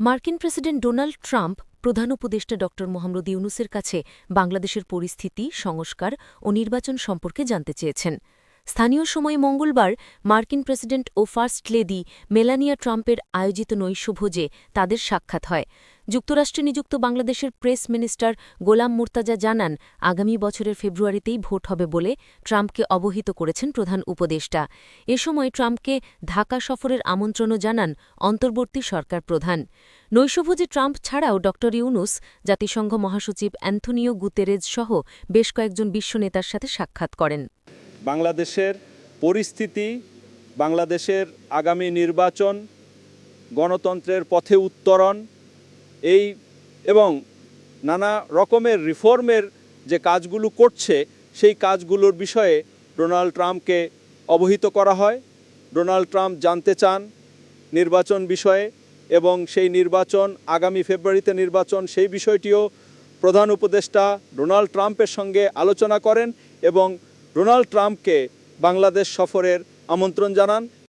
মার্কিন president Donald Trump, প্রধান উপদেষ্টা ড. মোহাম্মদ ইউনুসের কাছে বাংলাদেশের পরিস্থিতি, সংস্কার ও নির্বাচন সম্পর্কে জানতে চেয়েছেন। স্থানীয় সময়ে মঙ্গলবার মার্কিন প্রেসিডেন্ট ও ফার্স্ট লেডি মেলানিয়া ট্রাম্পের আয়োজিত নৈশভোজে তাদের সাক্ষাৎ হয়। যুক্তরাষ্ট্রে নিযুক্ত বাংলাদেশের প্রেস মিনিস্টার গোলাম মুর্তাজা জানান, আগামী বছরের ফেব্রুয়ারিতেই ভোট হবে বলে ট্রাম্পকে অবহিত করেছেন প্রধান উপদেষ্টা। এ সময় ট্রাম্পকে ঢাকা সফরের আমন্ত্রণও জানান অন্তর্বর্তী সরকার প্রধান। নৈশভোজে ট্রাম্প ছাড়াও ড. ইউনুস, জাতিসংঘ মহাসচিব অ্যান্থনিও গুতেরেজ সহ বেশ কয়েকজন বিশ্ব নেতার সাথে সাক্ষাৎ করেন। বাংলাদেশের পরিস্থিতি, বাংলাদেশের আগামী নির্বাচন, গণতন্ত্রের পথে উত্তরণ, এই এবং নানা রকমের রিফর্মের যে কাজগুলো করছে, সেই কাজগুলোর বিষয়ে ডোনাল্ড ট্রাম্পকে অবহিত করা হয়। ডোনাল্ড ট্রাম্প জানতে চান নির্বাচন বিষয়ে এবং সেই নির্বাচন, আগামী ফেব্রুয়ারিতে নির্বাচন, সেই বিষয়টিও প্রধান উপদেষ্টা ডোনাল্ড ট্রাম্পের সঙ্গে আলোচনা করেন এবং ডোনাল্ড ট্রাম্পকে বাংলাদেশ সফরের আমন্ত্রণ জানান।